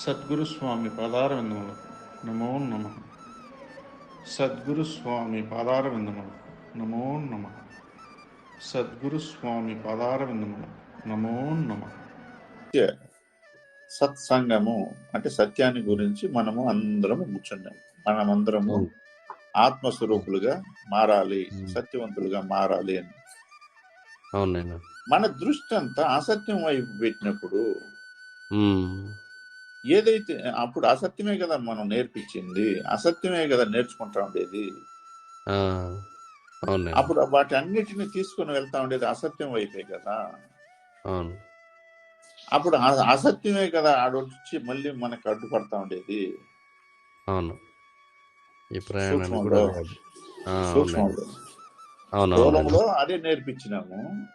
సద్గురు స్వామి పాదారవిందములు. నమో నమ. సద్గురు స్వామి పాదారవిందములు. నమో నమ. సద్గురు స్వామి పాదారవిందములు. నమో నమ. సత్య సత్సంగము అంటే సత్యాన్ని గురించి మనము అందరము కూర్చున్నాం. మనమందరము. ఆత్మస్వరూపులుగా మారాలి. సత్యవంతులుగా మారాలి అని. అవునైనా మన దృష్టి అంతా అసత్యం వైపు పెట్టినప్పుడు. ఏదైతే అప్పుడు అసత్యమే కదా మనం నేర్పించింది అసత్యమే కదా నేర్చుకుంటా ఉండేది. అప్పుడు వాటి అన్నిటిని తీసుకొని వెళ్తా ఉండేది అసత్యం వైపే కదా. అప్పుడు అసత్యమే కదా ఆడొచ్చి మళ్ళీ మనకు అడ్డుపడతా ఉండేది. అవును. ఈ కూడా సూక్ష్మంలో. అదే. అవును. నేర్పించినాము.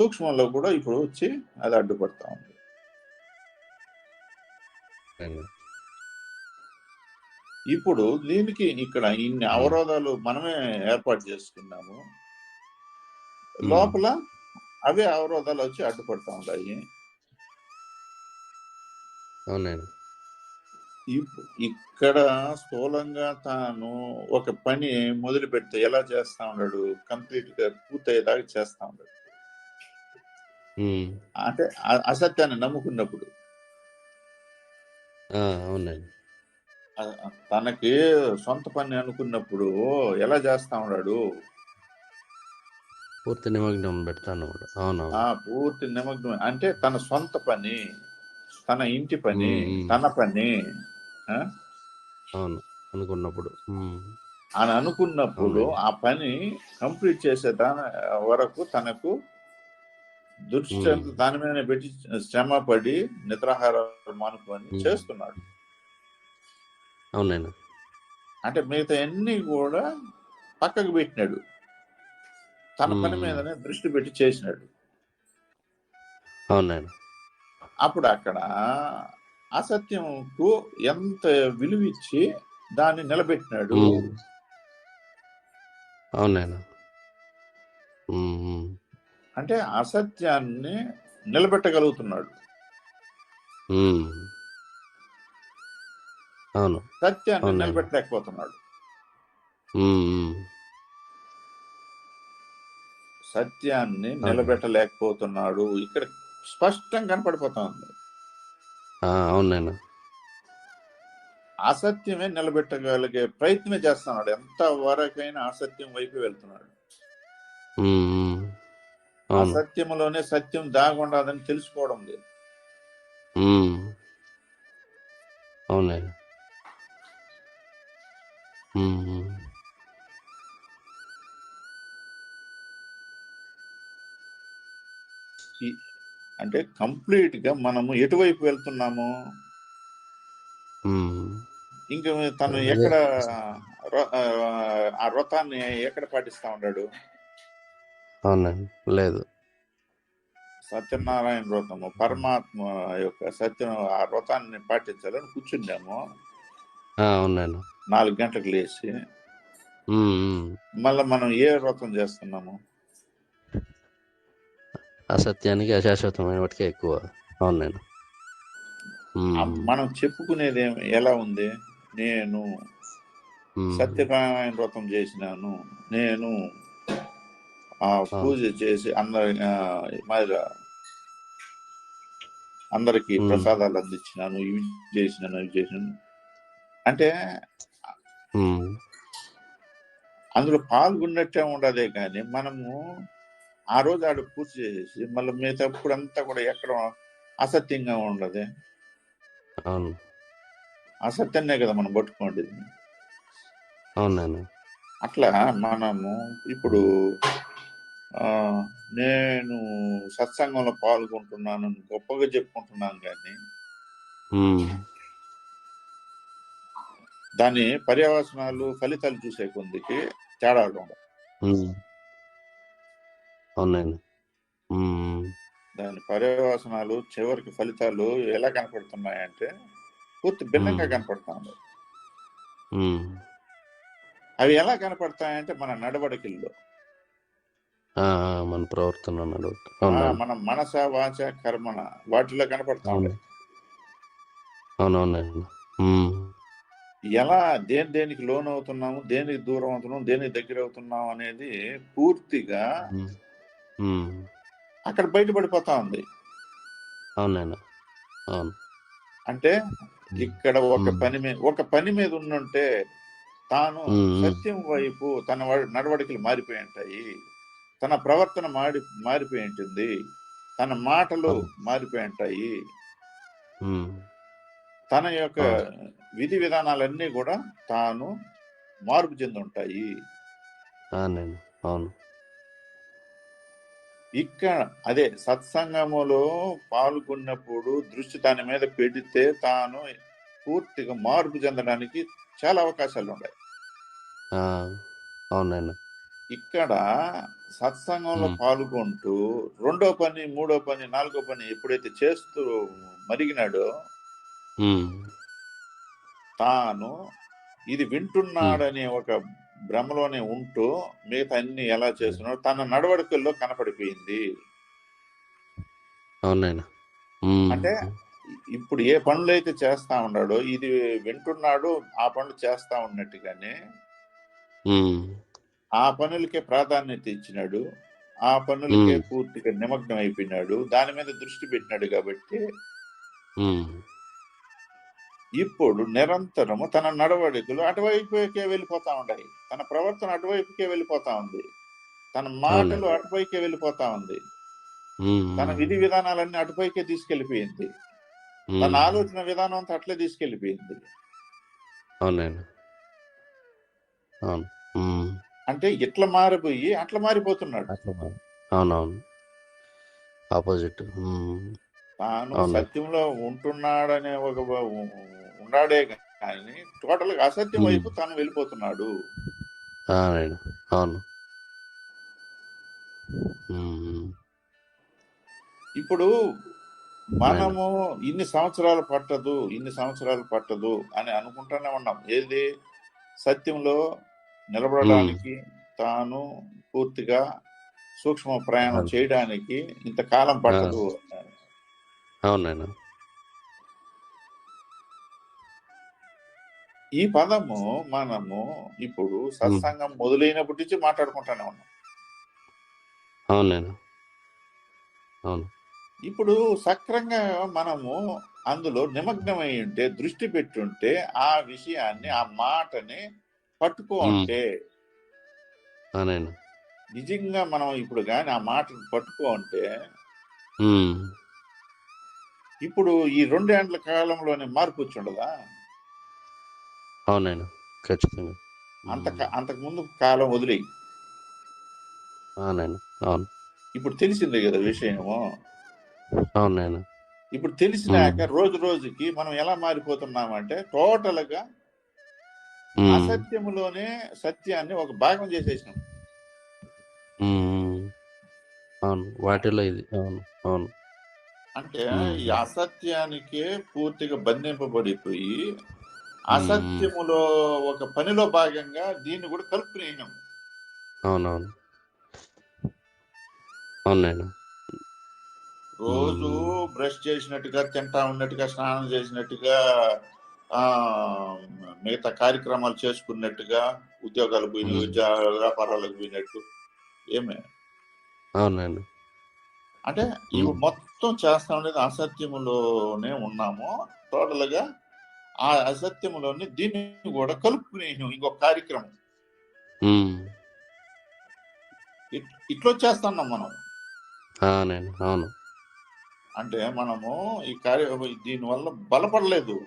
సూక్ష్మంలో కూడా ఇప్పుడు వచ్చి అది అడ్డుపడతా ఉంది. ఇప్పుడు దీనికి ఇక్కడ ఇన్ని అవరోధాలు మనమే ఏర్పాటు చేసుకున్నాము. లోపల అవే అవరోధాలు వచ్చి అడ్డుపడతా ఉంటాయి. అవునైనా ఇప్- ఇక్కడ స్థూలంగా తాను ఒక పని మొదలు పెడితే ఎలా చేస్తా ఉన్నాడు? కంప్లీట్గా పూర్తయ్యేదాకా చేస్తా ఉన్నాడు. అంటే అసత్యాన్ని నమ్ముకున్నప్పుడు. ఆ, ఆ- తనకి సొంత పని అనుకున్నప్పుడు ఎలా చేస్తా ఉన్నాడు పూర్తి నిమగ్నం పెడతాను అవునవును ఆ పూర్తి నిమగ్నం అంటే తన సొంత పని తన ఇంటి పని. తన పని ఆ? అవును అనుకున్నప్పుడు. అని అనుకున్నప్పుడు అవునండి. ఆ పని కంప్లీట్ చేసే దాని వరకు తనకు దృష్టి దాని మీద పెట్టి శ్రమ పడి నిద్రాహారాలు మానుకొని. చేస్తున్నాడు. అవునైనా. అంటే మిగతా అన్ని కూడా పక్కకు పెట్టినాడు. తన పని. మీదనే దృష్టి పెట్టి చేసినాడు. అవునైనా. అప్పుడు అక్కడ అసత్యంకు ఎంత విలువిచ్చి దాన్ని నిలబెట్టినాడు. ఉమ్. అంటే అసత్యాన్ని నిలబెట్టగలుగుతున్నాడు. అవును. సత్యాన్ని. నిలబెట్టలేకపోతున్నాడు. సత్యాన్ని నిలబెట్టలేకపోతున్నాడు. ఇక్కడ స్పష్టంగా కనపడిపోతా ఉంది అవునైనా అసత్యమే నిలబెట్టగలిగే ప్రయత్నమే చేస్తున్నాడు. ఎంత వరకైనా అసత్యం వైపు వెళ్తున్నాడు. అవును అసత్యంలోనే సత్యం దాగుండదని తెలుసుకోవడం లేదు. ఈ- అంటే కంప్లీట్గా మనము ఎటువైపు వెళ్తున్నాము. ఇంకా తను. ఎక్కడ ఆ, ఆ వ్రతాన్ని ఎక్కడ పాటిస్తా ఉన్నాడు అవునండి. లేదు. సత్యనారాయణ వ్రతము పరమాత్మ యొక్క సత్యం ఆ వ్రతాన్ని పాటించాలని కూర్చున్నాము. ఆ, అవునండి. నాలుగు గంటలకు లేచి. ఉమ్, ఉమ్. మళ్ళీ మనం ఏ వ్రతం చేస్తున్నాము? అసత్యానికి అశాశ్వతమైన వాటికి ఎక్కువ. అవునండి. ఉమ్, ఆ మనం చెప్పుకునేది ఏం- ఎలా ఉంది? నేను ఉమ్. సత్యనారాయణ వ్రతం చేసినాను. నేను ఆ పూజ చేసి అందరి మరి అందరికి. ప్రసాదాలు అందించినాను ఇవి చేసినాను ఇవి చేసినాను. అంటే. అందులో పాల్గొన్నట్టే ఉండదే కానీ మనము ఆ రోజు ఆడ పూజ చేసేసి మళ్ళీ మిగతాప్పుడు అంతా కూడా ఎక్కడ అసత్యంగా ఉండదు. అవును. అసత్యాన్నే కదా మనం పట్టుకోండి అవునండి అట్లా మనము ఇప్పుడు నేను సత్సంగంలో పాల్గొంటున్నాను గొప్పగా చెప్పుకుంటున్నాను కానీ దాని పర్యవసనాలు ఫలితాలు చూసే కొందికి తేడాలు ఉండవు దాని పర్యవసనాలు చివరికి ఫలితాలు ఎలా కనపడుతున్నాయంటే పూర్తి భిన్నంగా మ్మ్. కనపడతా ఉన్నాయి. ఉమ్. అవి ఎలా కనపడతాయంటే మన నడవడికల్లో. మన ప్రవర్తన అన్నాడు మన మనస వాచ కర్మన వాటిలో కనపడతా అవును. ఉన్నాయి అవునవునండి ఎలా దేని దేనికి లోన్ అవుతున్నాము దేనికి దూరం అవుతున్నాము దేనికి దగ్గర అవుతున్నాము అనేది పూర్తిగా. అక్కడ బయటపడిపోతా ఉంది. అవునండి అవును. అంటే ఇక్కడ ఒక. పని మీద ఒక పని మీద ఉండుంటే తాను. సత్యం వైపు తన నడవడికలు మారిపోయి ఉంటాయి. తన ప్రవర్తన మారి మారిపోయి ఉంటుంది. తన మాటలు. మారిపోయి ఉంటాయి. తన యొక్క. విధి విధానాలన్నీ కూడా తాను మార్పు చెంది ఉంటాయి. అవును. ఇక్కడ అదే సత్సంగములో పాల్గొన్నప్పుడు దృష్టి దాని మీద పెడితే తాను పూర్తిగా మార్పు చెందడానికి చాలా అవకాశాలు ఉన్నాయి. అవునండి ఇక్కడ సత్సంగంలో. పాల్గొంటూ రెండో పని మూడో పని నాలుగో పని ఎప్పుడైతే చేస్తూ మరిగినాడో తాను ఇది వింటున్నాడనే ఒక భ్రమలోనే ఉంటూ మిగతా అన్ని ఎలా చేస్తున్నాడో తన నడవడికల్లో కనపడిపోయింది. అంటే ఇప్పుడు ఏ పనులు అయితే చేస్తా ఉన్నాడో ఇది వింటున్నాడు ఆ పనులు చేస్తా ఉన్నట్టుగానే ఆ పనులకే ప్రాధాన్యత ఇచ్చినాడు. ఆ పనులకే. పూర్తిగా నిమగ్నం అయిపోయినాడు. దాని మీద దృష్టి పెట్టినాడు కాబట్టి ఇప్పుడు నిరంతరము తన నడవడికలు అటువైపుకే వెళ్ళిపోతా ఉన్నాయి తన ప్రవర్తన అటువైపుకే వెళ్ళిపోతా ఉంది. తన మాటలు. అటుపైకే వెళ్ళిపోతా ఉంది. తన విధి విధానాలన్నీ అటుపైకే తీసుకెళ్ళిపోయింది తన ఆలోచన విధానం అంతా అట్లే తీసుకెళ్ళిపోయింది అవునండి. అవును. అంటే ఇట్లా మారిపోయి అట్లా మారిపోతున్నాడు. అవునవును. ఆపోజిట్ తాను. సత్యంలో ఉంటున్నాడనే ఒక ఉన్నాడే కానీ టోటల్గా అసత్యం. వైపు తాను వెళ్ళిపోతున్నాడు. అవును. ఇప్పుడు మనము ఇన్ని సంవత్సరాలు పట్టదు ఇన్ని సంవత్సరాలు పట్టదు అని అనుకుంటూనే ఉన్నాం. ఏది? సత్యంలో నిలబడడానికి తాను పూర్తిగా సూక్ష్మ ప్రయాణం. చేయడానికి ఇంతకాలం పట్టదు. అవునండి ఈ పదము మనము ఇప్పుడు సత్సంగం మొదలైనప్పటి నుంచి మాట్లాడుకుంటానే ఉన్నాం. అవునండి అవును. ఇప్పుడు సక్రంగా మనము అందులో నిమగ్నమై ఉంటే దృష్టి పెట్టుంటే ఆ విషయాన్ని ఆ మాటని పట్టుకో అవునండి నిజంగా మనం ఇప్పుడు కానీ ఆ మాటను పట్టుకో ఉమ్, ఇప్పుడు ఈ రెండేండ్ల కాలంలోనే మార్పు వచ్చి ఉండదా? అవునండి ఖచ్చితంగా. అంత అంతకు ముందు కాలం వదిలి అవునండి అవును. ఇప్పుడు తెలిసిందే కదా విషయము. అవునండి ఇప్పుడు తెలిసినాక రోజు రోజుకి మనం ఎలా మారిపోతున్నామంటే టోటల్గా ఉమ్, అసత్యములోనే సత్యాన్ని ఒక భాగం చేసేసినాం. అవును వాటిలో ఇది. అవును అవును. అంటే. ఈ అసత్యానికే పూర్తిగా బంధింపబడిపోయి అసత్యములో ఒక పనిలో భాగంగా దీన్ని కూడా కలుపుకునేనాం అవునవును. అవునండి రోజు. బ్రష్ చేసినట్టుగా తింటా ఉన్నట్టుగా స్నానం చేసినట్టుగా మిగతా కార్యక్రమాలు చేసుకున్నట్టుగా ఉద్యోగాలు పోయిన. ఉద్యోగ వ్యాపారాలకు పోయినట్టు ఏమే? అవునండి. అంటే ఇవి. మొత్తం చేస్తా ఉండేది అసత్యములోనే ఉన్నాము. టోటల్గా ఆ అసత్యములోని దీన్ని కూడా కలుపుకునే ఇంకొక కార్యక్రమం. ఇట్లా చేస్తున్నాం మనం. అవునండి. అవును. అంటే మనము ఈ కార్య దీని వల్ల బలపడలేదు.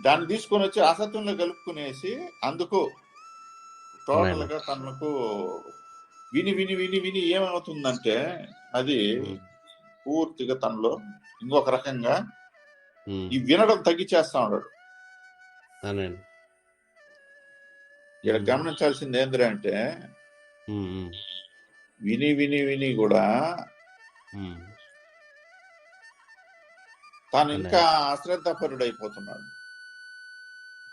దాన్ని తీసుకొని వచ్చి అసత్యంలో కలుపుకునేసి అందుకు టోటల్గా తనకు విని విని విని విని ఏమవుతుందంటే అది ఉమ్, పూర్తిగా తనలో ఇంకొక రకంగా ఉమ్, ఈ వినడం తగ్గిచేస్తా ఉన్నాడు. ఇక్కడ ఉమ్. గమనించాల్సింది ఉమ్, ఉమ్, విని విని విని కూడా తాను ఇంకా అశ్రద్ధపరుడు అయిపోతున్నాడు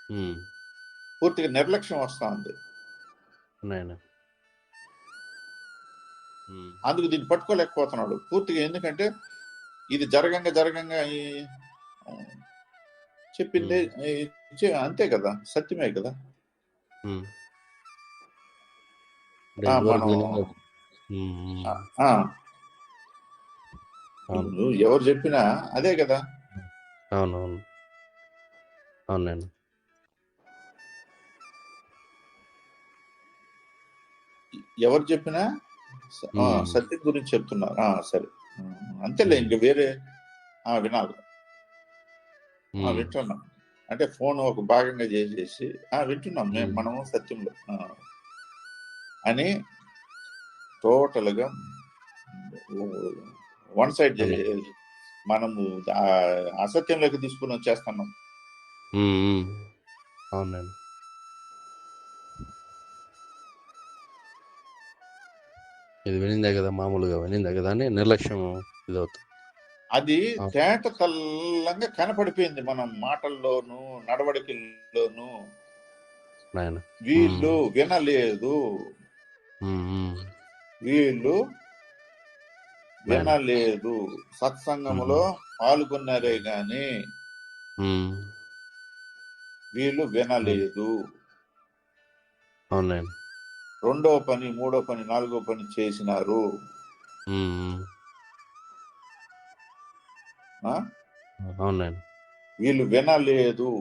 ఉమ్, పూర్తిగా నిర్లక్ష్యం వస్తా ఉంది. అందుకు దీన్ని పట్టుకోలేకపోతున్నాడు. పూర్తిగా ఎందుకంటే ఇది జరగంగా జరగంగా చెప్పింది అంతే కదా సత్యమే కదా. మనం- వినలేదు. ఉమ్, ఉమ్, ఆ, అవును. ఎవరు చెప్పినా అదే కదా. అవును అవును అవునండి. ఎవరు చెప్పినా. సత్యం గురించి చెప్తున్నారు సరే. అంతేలే ఇంక వేరే వినాలి. వింటున్నాం. అంటే ఫోన్ ఒక భాగంగా చేసేసి ఆ వింటున్నాం మేము. మనము సత్యంలో. అని టోటల్గా వన్ సైడ్ మనము అసత్యంలోకి తీసుకుని వచ్చేస్తున్నాం. అవునండి. ఇది వినిందే కదా మామూలుగా వినిందే కదా అని నిర్లక్ష్యం ఇది అవుతుంది అది. తేట తల్లంగా కనపడిపోయింది మనం మాటల్లోనూ నడవడికల్లోనూ. వీళ్ళు వినలేదు. వీళ్ళు వినలేదు సత్సంగములో పాల్గొన్నారే గాని వీళ్ళు వినలేదు. అవునండి రెండో పని మూడో పని నాలుగో పని చేసినారు? అవునండి వీళ్ళు వినలేదు.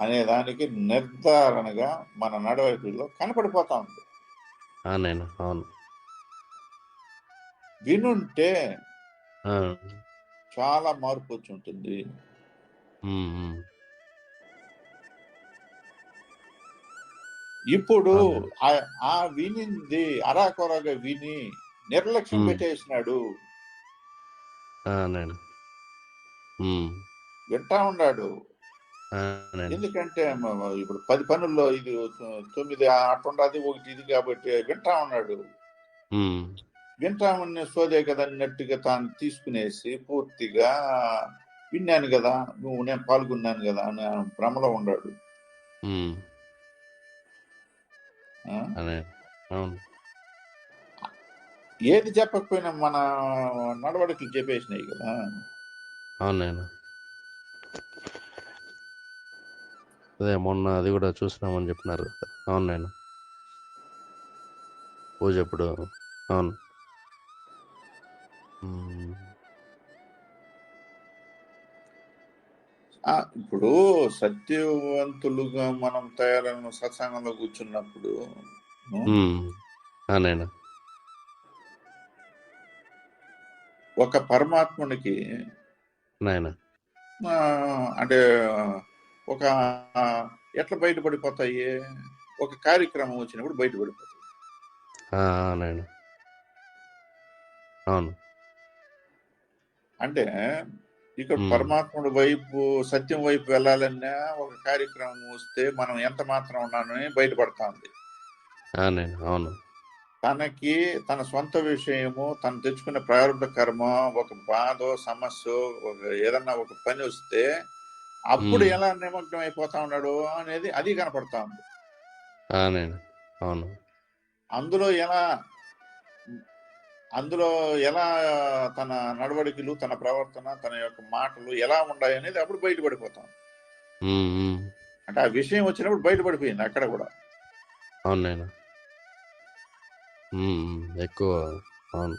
అనే దానికి నిర్ధారణగా మన నడవడికల్లో కనపడిపోతా ఉంది. అవునండి అవును. వినుంటే చాలా మార్పు వచ్చి ఉంటుంది. ఇప్పుడు. ఆ- ఆ వినింది అరాకొరగా విని నిర్లక్ష్యం. పెట్టేసినాడు. వింటా ఉన్నాడు. ఎందుకంటే ఇప్పుడు పది పనుల్లో ఇది తొమ్మిది అటుండది ఒకటి ఇది కాబట్టి వింటా ఉన్నాడు. ఉమ్, వింటా ఉన్న సోదే కదా అన్నట్టుగా తాను తీసుకునేసి పూర్తిగా విన్నాను కదా నువ్వు నేను పాల్గొన్నాను కదా అని భ్రమలో ఉన్నాడు. అవును. ఏది చెప్పకపోయినా మన నడవడికలు చెప్పేసినాయి కదా. అవునండి అదే మొన్న అది కూడా చూసినామని చెప్పినారు. కదా అవునండి పూజ ఎప్పుడు? అవును. ఇప్పుడు సత్యవంతులుగా మనం తయారైన సత్సంగంలో కూర్చున్నప్పుడు ఒక పరమాత్మునికి అంటే ఒక ఎట్లా బయటపడిపోతాయి? ఒక కార్యక్రమం వచ్చినప్పుడు బయటపడిపోతాయి. అవును. అంటే ఇక్కడ. పరమాత్ముడి వైపు సత్యం వైపు వెళ్ళాలన్నా ఒక కార్యక్రమం వస్తే మనం ఎంత మాత్రం ఉన్నానని బయటపడతా ఉంది అవును తనకి తన సొంత విషయము తను తెచ్చుకున్న ప్రారంభ కర్మ ఒక బాధ సమస్య ఒక ఏదన్నా ఒక పని వస్తే అప్పుడు. ఎలా నిమగ్నం అయిపోతా ఉన్నాడు అనేది అది కనపడతా ఉంది అవును అందులో ఎలా అందులో ఎలా తన నడవడికలు తన ప్రవర్తన తన యొక్క మాటలు ఎలా ఉన్నాయి అనేది అప్పుడు బయటపడిపోతాం. అంటే ఆ విషయం వచ్చినప్పుడు బయటపడిపోయింది అక్కడ కూడా. ఉమ్. ఎక్కువ అవును.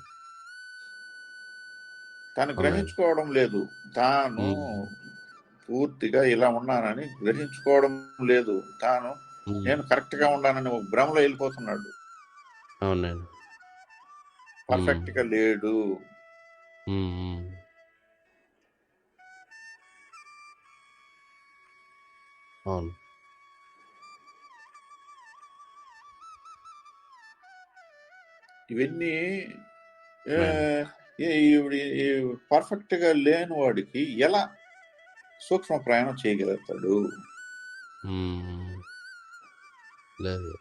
తాను. గ్రహించుకోవడం లేదు. తాను. పూర్తిగా ఇలా ఉన్నానని గ్రహించుకోవడం లేదు. తాను నేను కరెక్ట్గా ఉన్నానని ఒక భ్రమలో వెళ్ళిపోతున్నాడు. అవునండి పర్ఫెక్ట్గా లేడు. అవును. ఇవన్నీ పర్ఫెక్ట్గా లేని వాడికి ఎలా సూక్ష్మ ప్రయాణం చేయగలుగుతాడు. లేదు.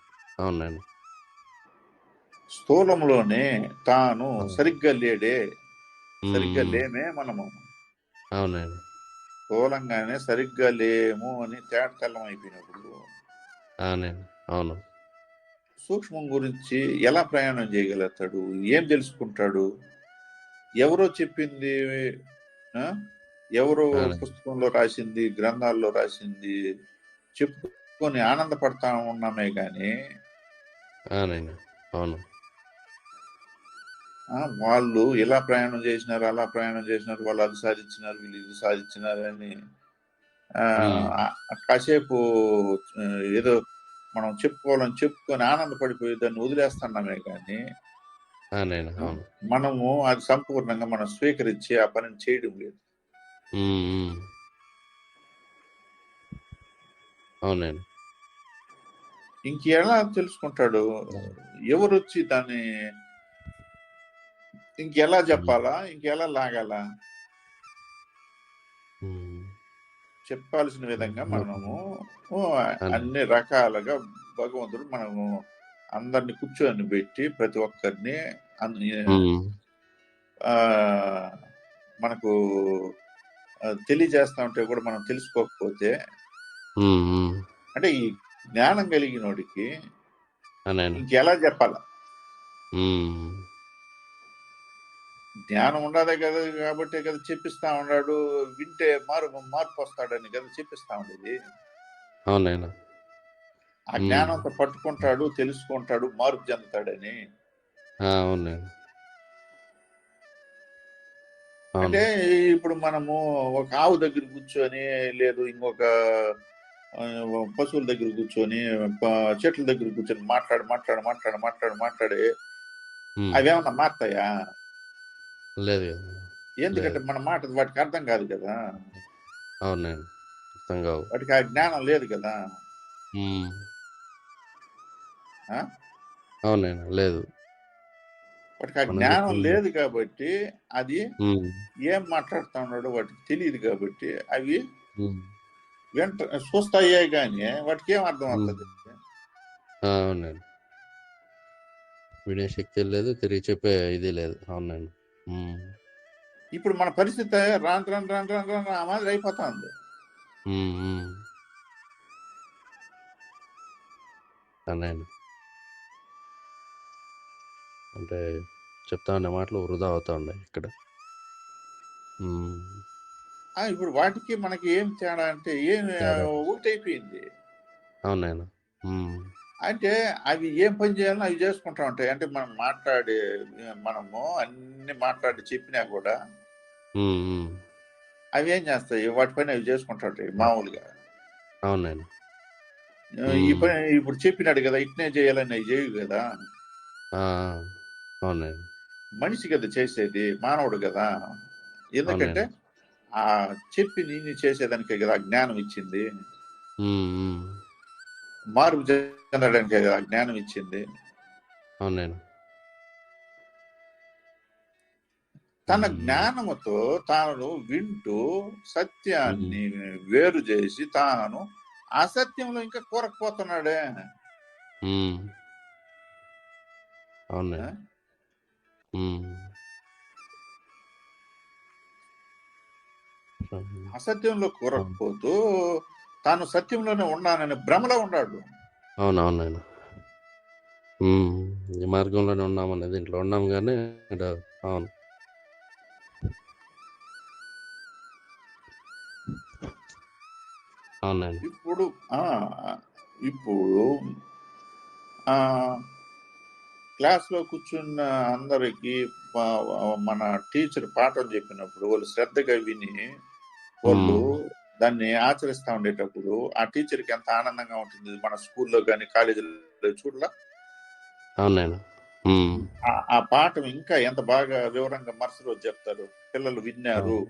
అవునండి స్థూలంలోనే తాను సరిగ్గా లేడే సరిగ్గా. లేమే మనము. అవునండి. స్థూలంగానే సరిగ్గా లేము అని తేటతెల్లం అయిపోయినప్పుడు అవునండి. అవును. సూక్ష్మం గురించి ఎలా ప్రయాణం చేయగలుగుతాడు? ఏం తెలుసుకుంటాడు? ఎవరో చెప్పింది? ఎవరో. పుస్తకంలో రాసింది గ్రంథాల్లో రాసింది చెప్పుకొని ఆనందపడతా ఉన్నామే కానీ అవునండి. అవును. వాళ్ళు ఇలా ప్రయాణం చేసినారు అలా ప్రయాణం చేసినారు వాళ్ళు అది సాధించినారు వీళ్ళు ఇది సాధించినారు అని కాసేపు ఏదో మనం చెప్పుకోవాలని చెప్పుకొని ఆనందపడిపోయి దాన్ని వదిలేస్తున్నామే కానీ మనము అది సంపూర్ణంగా మనం స్వీకరించి ఆ పనిని చేయడం లేదు. అవునండి ఇంకెలా తెలుసుకుంటాడు? ఎవరు వచ్చి దాన్ని ఇంకెలా చెప్పాలా? ఇంకెలా లాగాలా. చెప్పాల్సిన విధంగా మనము అన్ని రకాలుగా భగవంతుడు మనము అందరిని కూర్చొని పెట్టి ప్రతి ఒక్కరిని మనకు తెలియజేస్తా ఉంటే కూడా మనం తెలుసుకోకపోతే. అంటే ఈ జ్ఞానం కలిగినోడికి ఇంకెలా చెప్పాలా? జ్ఞానం ఉండదే కదా కాబట్టి కదా చెప్పిస్తా ఉన్నాడు. వింటే మారు మార్పు వస్తాడని కదా చెప్పిస్తా ఉండేది. అవునండి ఆ జ్ఞానంతో పట్టుకుంటాడు తెలుసుకుంటాడు మార్పు చెందుతాడని. అవునండి అంటే ఇప్పుడు మనము ఒక ఆవు దగ్గర కూర్చొని లేదు ఇంకొక పశువుల దగ్గర కూర్చొని చెట్ల దగ్గర కూర్చొని మాట్లాడి మాట్లాడి మాట్లాడి మాట్లాడి మాట్లాడి. అవేమన్నా మారుతాయా? లేదు. కదా ఎందుకంటే మన మాట వాటికి అర్థం కాదు కదా. అవునండి. అర్థం కావు. వాటికి ఆ జ్ఞానం లేదు కదా. ఆ? అవునండి. లేదు. వాటికి ఆ మనం జ్ఞానం చెప్పింది- లేదు కాబట్టి అది. ఏం మాట్లాడుతా ఉన్నాడో వాటికి తెలియదు కాబట్టి అవి. వెంట చూస్తాయే కానీ వాటికి ఏం అర్థం అవుతుంది ఆ, అవునండి. వినే శక్తి లేదు తిరిగి చెప్పే ఇది లేదు. అవునండి. ఇప్పుడు మన పరిస్థితి రాను రాను రాను రాను రాను ఆ మాదిరి అయిపోతా ఉంది మ్మ్. మ్మ్. అవునండి అంటే చెప్తా ఉండే మాటలు వృధా అవుతా ఉన్నాయి ఇక్కడ ఇప్పుడు వాటికి మనకి ఏం తేడా అంటే ఏం తేడా. ఒకటి అయిపోయింది అవునండి మ్మ్. అంటే అవి ఏం పని చేయాలో అవి చేసుకుంటా ఉంటాయి. అంటే మనం మాట్లాడే మనము అన్ని మాట్లాడి చెప్పినా కూడా. అవి ఏం చేస్తాయి? వాటి పని అవి చేసుకుంటా ఉంటాయి మామూలుగా. అవునండి. ఈ పని ఇప్పుడు చెప్పినాడు కదా ఇట్నే చేయాలని అవి చేయవు కదా. అవునండి. మనిషి కదా చేసేది మానవుడు కదా. ఎందుకంటే ఆ చెప్పి నేను చేసేదానికే కదా జ్ఞానం ఇచ్చింది. మార్పు చెందడానికే జ్ఞానం ఇచ్చింది. అవునండి తన. జ్ఞానముతో తాను వింటూ సత్యాన్ని వేరు చేసి తాను అసత్యంలో ఇంకా కూరకపోతున్నాడే? మ్మ్. అసత్యంలో కూరకపోతూ తాను సత్యంలోనే ఉన్నానని భ్రమలో ఉన్నాడు. అవునవునండి మ్మ్. ఈ మార్గంలోనే ఉన్నామని దీంట్లో ఉన్నాం కానీ అవును. అవునండి ఇప్పుడు ఆ ఇప్పుడు ఆ క్లాస్లో కూర్చున్న అందరికి మన టీచర్ పాఠం చెప్పినప్పుడు వాళ్ళు శ్రద్ధగా విని వాళ్ళు దాన్ని ఆచరిస్తా ఉండేటప్పుడు ఆ టీచర్కి ఎంత ఆనందంగా ఉంటుంది? మన స్కూల్లో కానీ కాలేజీలో చూడలా? అవునండి. ఆ- పాఠం ఇంకా ఎంత బాగా వివరంగా మరుసటి రోజు చెప్తారు? పిల్లలు విన్నారు.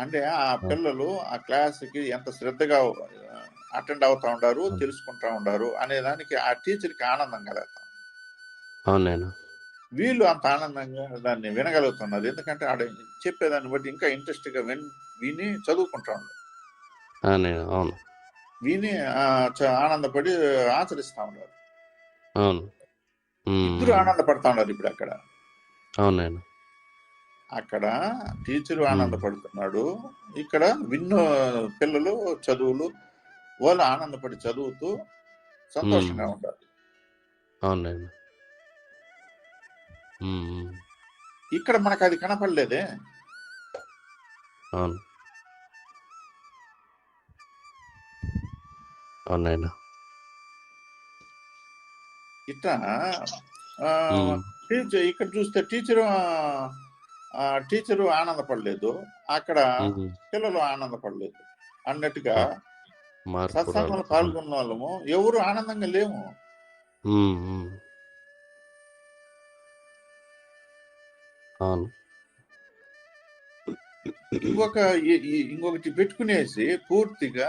అంటే ఆ పిల్లలు ఆ క్లాస్కి ఎంత శ్రద్ధగా అటెండ్ అవుతా ఉండారు. తెలుసుకుంటా ఉండారు అనే దానికి ఆ టీచర్కి ఆనందం కదా అవునండి వీళ్ళు అంత ఆనందంగా దాన్ని వినగలుగుతున్నారు. ఎందుకంటే ఆడ చెప్పేదాన్ని బట్టి ఇంకా ఇంట్రెస్ట్గా విన్ విని చదువుకుంటా ఉన్నారు. అవును. విని ఆనందపడి ఆచరిస్తా ఉన్నారు. అవును. ఇద్దరు ఆనందపడతా ఉన్నారు ఇప్పుడు అక్కడ. అక్కడ టీచరు ఆనందపడుతున్నాడు. ఇక్కడ విన్ను పిల్లలు చదువులు వాళ్ళు ఆనందపడి చదువుతూ సంతోషంగా ఉంటారు. అవును నేను. ఉమ్, ఉమ్, ఇక్కడ మనకు అది కనపడలేదే. అవును. ఇట్లా ఉమ్, టీచర్ ఇక్కడ చూస్తే టీచరు టీచరు ఆనందపడలేదు. అక్కడ పిల్లలు ఆనందపడలేదు. అన్నట్టుగా సత్సంగంలో. పాల్గొన్న వాళ్ళము ఎవరు ఆనందంగా లేము. అవును. ఇంకొక ఇంకొకటి పెట్టుకునేసి పూర్తిగా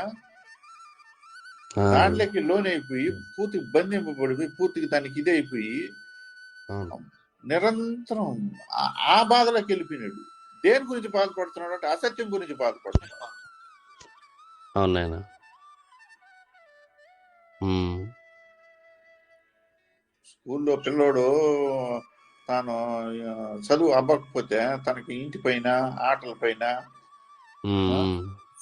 దాంట్లోకి లోన్ అయిపోయి పూర్తిగా బంధింపబడిపోయి పూర్తిగా దానికి ఇదే అయిపోయి నిరంతరం ఆ- బాధలోకి వెళ్ళిపోయినాడు. దేని గురించి బాధపడుతున్నాడు అంటే అసత్యం గురించి బాధపడుతున్నాడు. అవును నాయన. ఉమ్, స్కూల్లో పిల్లోడు తాను చదువు అవ్వకపోతే తనకి ఇంటి పైన ఆటల పైన.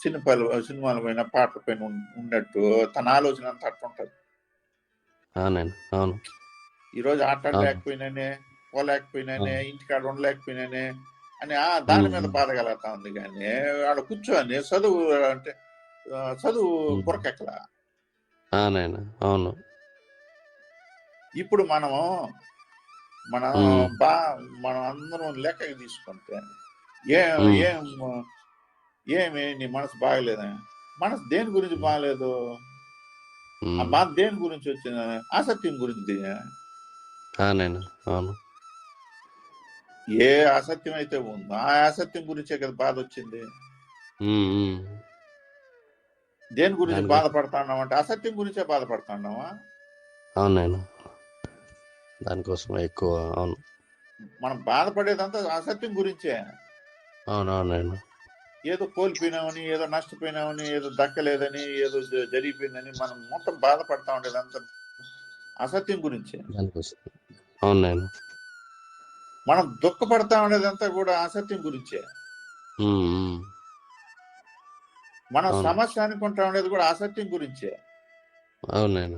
సినిమాలు సినిమాల పైన పాటల పైన ఉన్- ఉన్నట్టు తన ఆలోచన అంతా అట్టుంటది అవును ఈ రోజు ఆట. లేకపోయినానే పోలేకపోయినానే ఇంటికాడ ఉండలేకపోయినానే అని ఆ దాని మీద ఉమ్. బాధ కలుగుతా ఉంది కానీ ఆడ కూర్చొని చదువు అంటే చదువు. కొరకెక్కల అవును ఇప్పుడు మనము మన. బా మనం అందరం లెక్కకి తీసుకుంటే ఏం. ఏం ఏమి నీ మనసు బాగలేదా మనసు దేని గురించి బాగలేదు. ఆ బాధ దేని గురించి వచ్చింది ఆసక్తి గురించి అవును ఏ అసత్యం అయితే ఉందో ఆ అసత్యం గురించే కదా బాధ వచ్చింది. దేని గురించి గురించి- బాధపడుతున్నాం అంటే అసత్యం గురించే బాధపడుతున్నావా అవును నాయన దానికోసం ఎక్కువ అవును. మనం బాధపడేదంతా అసత్యం గురించే. అవును అవును నాయన ఏదో కోల్పోయినామని ఏదో నష్టపోయినామని ఏదో దక్కలేదని ఏదో జరిగిపోయిందని మనం మొత్తం బాధపడతా ఉండేదంతా అసత్యం గురించే. దానికోసం అవును నాయన మనం దుఃఖపడతా ఉండేదంతా కూడా అసత్యం గురించే. మనం. సమస్య అనుకుంటా ఉండేది కూడా అసత్యం గురించే. అవును నాయన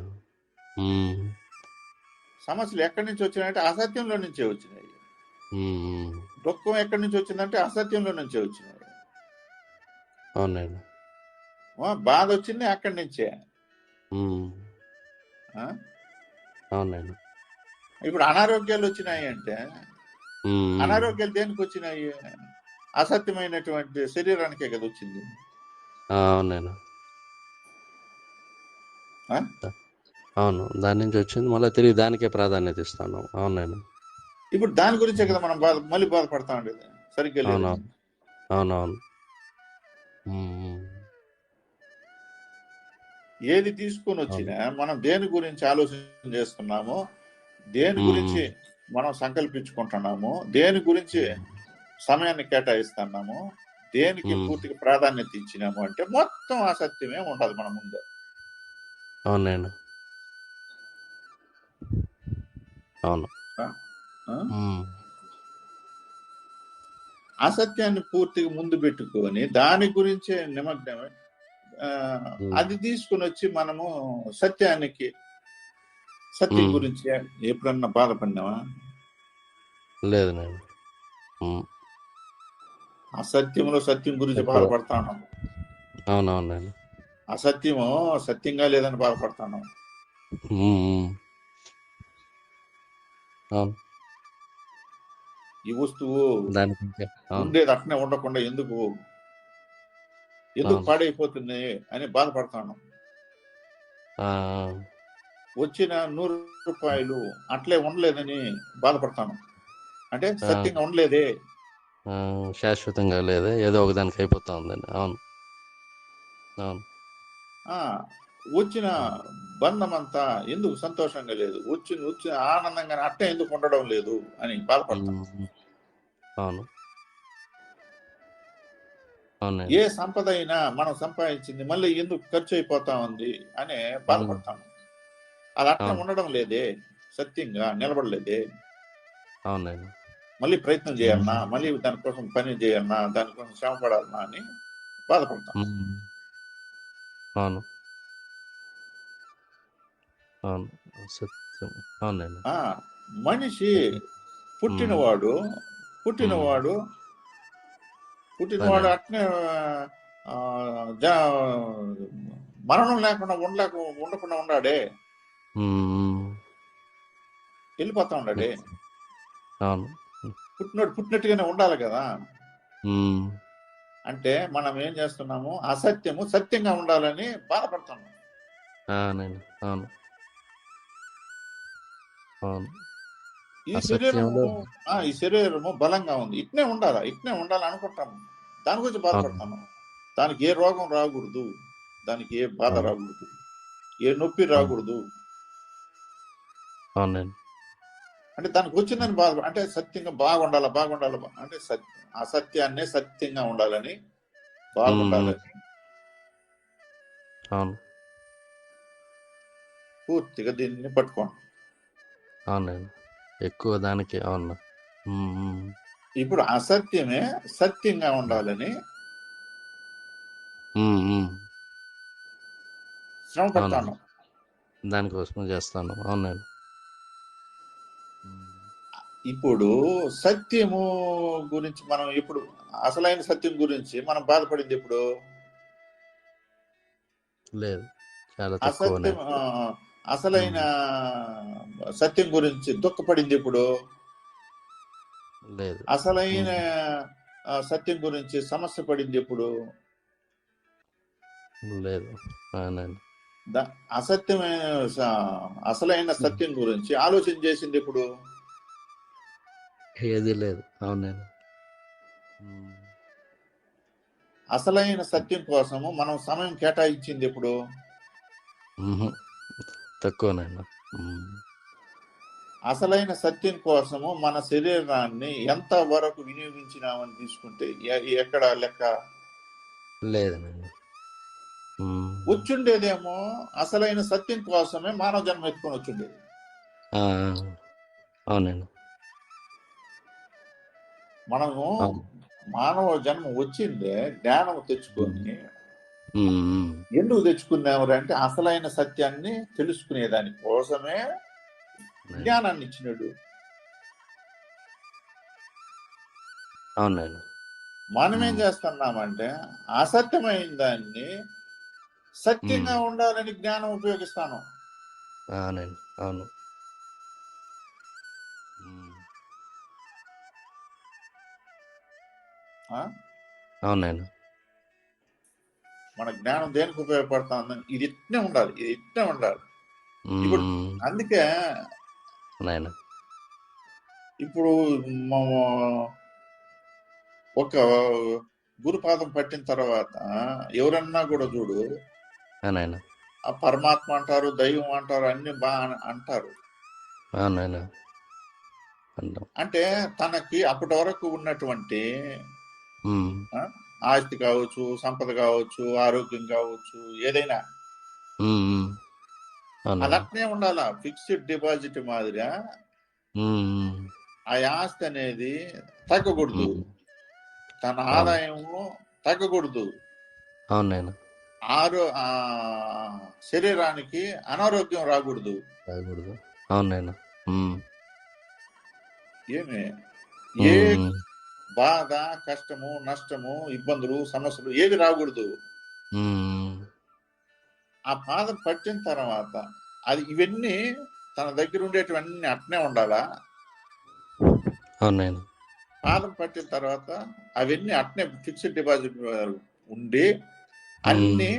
ఉమ్, సమస్యలు ఎక్కడి నుంచి వచ్చినాయంటే అసత్యంలో నుంచే వచ్చినాయి. దుఃఖం ఎక్కడి నుంచి వచ్చిందంటే అసత్యంలో నుంచే వచ్చినాయి. బాధ వచ్చింది అక్కడి నుంచే. ఇప్పుడు అనారోగ్యాలు వచ్చినాయి అంటే. అనారోగ్యాలు దేనికి వచ్చినాయి? అసత్యమైనటువంటి శరీరానికే కదా వచ్చింది. ఆ, అవును దాని నుంచి వచ్చింది. మళ్ళీ తిరిగి దానికే ప్రాధాన్యత ఇస్తాను. అవును నాయన. ఇప్పుడు దాని గురించే కదా మనం బాధ మళ్ళీ బాధపడతా ఉండేది. సరిగ్గా లేదు. అవునవును అవునవును ఉమ్. ఏది తీసుకొని వచ్చినా మనం దేని గురించి ఆలోచన చేస్తున్నామో దేని. గురించి మనం సంకల్పించుకుంటున్నాము దేని గురించి సమయాన్ని కేటాయిస్తున్నాము దేనికి. పూర్తిగా ప్రాధాన్యత ఇచ్చినాము అంటే మొత్తం అసత్యమే ఉంటది మన ముందు. అవును నాయన. అవును. అసత్యాన్ని పూర్తిగా ముందు పెట్టుకొని దాని గురించే నిమగ్నమై. అది తీసుకుని వచ్చి మనము సత్యానికి సత్యం. గురించి ఎప్పుడన్నా బాధపడినావా? లేదు ఉమ్, అసత్యంలో సత్యం గురించి ఎప్పుడు? బాధపడతా ఉన్నాం అవునవును అసత్యము సత్యంగా లేదని ఉమ్. అవును. ఈ వస్తువు దానికి అవును. ఉండేది అట్నే ఉండకుండా ఎందుకు? ఎందుకు అవును. పాడైపోతుంది అని బాధపడుతున్నాం ఆ, వచ్చిన నూరు రూపాయలు అట్లే ఉండలేదని బాధపడతాను అంటే సత్యంగా ఉండలేదే. ఆ, శాశ్వతంగా లేదే. ఏదో ఒకదానికి అయిపోతా ఉందండి అవును. అవును. ఆ. వచ్చిన బంధం అంతా ఎందుకు సంతోషంగా లేదు? వచ్చిన వచ్చిన ఆనందంగా అట్టే ఎందుకు ఉండడం లేదు అని బాధపడతాం. అవును. ఏ సంపద అయినా మనం సంపాదించింది మళ్ళీ ఎందుకు ఖర్చు అయిపోతా ఉంది అనే బాధపడతాం. అది అట్లా అవును. ఉండడం లేదే సత్యంగా నిలబడలేదే. మళ్ళీ ప్రయత్నం చేయాలన్నా మళ్ళీ దానికోసం పని చేయాలన్నా దానికోసం శ్రమ పడాలన్నా అని బాధపడతాం. ఉమ్. అవును. సత్యం. అవునండి ఆ మనిషి పుట్టినవాడు పుట్టినవాడు పుట్టినవాడు అట్నే ఆ, జ- మరణం లేకుండా ఉండలేక ఉండకుండా ఉన్నాడే. ఉమ్. వెళ్ళిపోతా ఉన్నాడే. అవును. పుట్టినోడు పుట్టినట్టుగానే ఉండాలి కదా. ఉమ్. అంటే మనం ఏం చేస్తున్నాము? అసత్యము సత్యంగా ఉండాలని బాధపడుతున్నాం. అవునండి. అవును అవును. ఈ శరీరము ఆ, ఈ శరీరము బలంగా ఉంది. ఇట్నే ఉండాలా? ఇట్నే ఉండాలి అనుకుంటాము దాని గురించి బాధపడతాము దానికి ఏ రోగం రాకూడదు. దానికి ఏ బాధ. రాకూడదు. ఏ నొప్పి రాకూడదు. అంటే దానికి వచ్చిందని బాధ అంటే సత్యంగా బాగుండాలా? బాగుండాలి? అంటే సత్య అసత్యాన్నే సత్యంగా ఉండాలని బాగుండాలని పూర్తిగా దీన్ని పట్టుకోండి. అవునండి. ఎక్కువ దానికి అవును. ఉమ్. ఇప్పుడు అసత్యమే సత్యంగా ఉండాలని ఉమ్, ఉమ్. శ్రమ పడతాను దానికోసం చేస్తాను. అవునండి. ఉమ్. ఇప్పుడు సత్యము గురించి మనం ఇప్పుడు అసలైన సత్యం గురించి మనం బాధపడింది ఇప్పుడు లేదు. చాలా అసత్యం ఆ, అసలైన సత్యం గురించి దుఃఖపడింది ఇప్పుడు? లేదు. అసలైన సత్యం గురించి సమస్య పడింది ఇప్పుడు లేదు. అసత్యమైన అసలైన సత్యం గురించి ఆలోచన చేసింది ఇప్పుడు ఏది లేదు. అవునండి. అసలైన సత్యం కోసము మనం సమయం కేటాయించింది ఇప్పుడు మ్మ్. అసలైన సత్యం కోసము మన శరీరాన్ని ఎంత వరకు వినియోగించినామని తీసుకుంటే ఎక్కడ లెక్క లేదనండి మ్మ్. వచ్చుండేదేమో అసలైన సత్యం కోసమే మానవ జన్మ ఎత్తుకొని వచ్చిండేది అవునండి మనము. మానవ జన్మ వచ్చిందే జ్ఞానం తెచ్చుకొని. ఎందుకు తెచ్చుకున్నాము అంటే అసలైన సత్యాన్ని తెలుసుకునే దాని కోసమే జ్ఞానాన్ని ఇచ్చినాడు. అవునండి మనం ఏం మ్మ్. చేస్తున్నామంటే అసత్యమైన దాన్ని సత్యంగా ఉండాలని జ్ఞానం ఉపయోగిస్తాను. అవునండి. అవును? అవునండి మన జ్ఞానం దేనికి ఉపయోగపడుతుంది ఇది ఇట్నే ఉండాలి ఇది ఇట్నే ఉండాలి. ఇప్పుడు. అందుకే ఇప్పుడు మ- ఒక గురుపాదం పట్టిన తర్వాత ఎవరన్నా కూడా చూడు ఆ పరమాత్మ అంటారు దైవం అంటారు అన్ని బాగా అంటారు. అంటాం. తనకి అప్పటి వరకు ఉన్నటువంటి. ఆస్తి కావచ్చు సంపద కావచ్చు ఆరోగ్యం కావచ్చు ఏదైనా. అట్నే ఉండాలా? ఫిక్స్డ్ డిపాజిట్ మాదిరిగా. ఆ ఆస్తి అనేది తగ్గకూడదు. తన. ఆదాయము తగ్గకూడదు. ఆరో ఆ శరీరానికి అనారోగ్యం రాకూడదు. మ్మ్. ఏమి? ఏ. బాధ కష్టము నష్టము ఇబ్బందులు సమస్యలు ఏవి రాకూడదు. ఆ పాదం పట్టిన తర్వాత అది ఇవన్నీ తన దగ్గర ఉండేటివన్నీ అట్నే ఉండాలా? అవునాయన పాదం పట్టిన తర్వాత అవన్నీ అట్నే ఫిక్స్డ్ డిపాజిట్ ఉండి అన్ని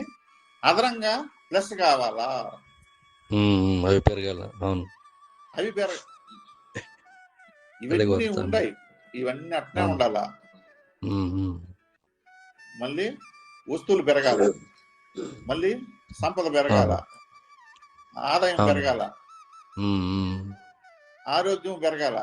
అదనంగా ప్లస్ కావాలా. అవి పెరగాల. అవును. అవి పెర అలాగే ఇవన్నీ. ఉన్నాయి ఇవన్నీ అట్నే. ఉండాలా. మళ్ళీ వస్తువులు పెరగాల మళ్ళీ సంపద పెరగాల ఆదాయం. పెరగాల. ఆరోగ్యం పెరగాల?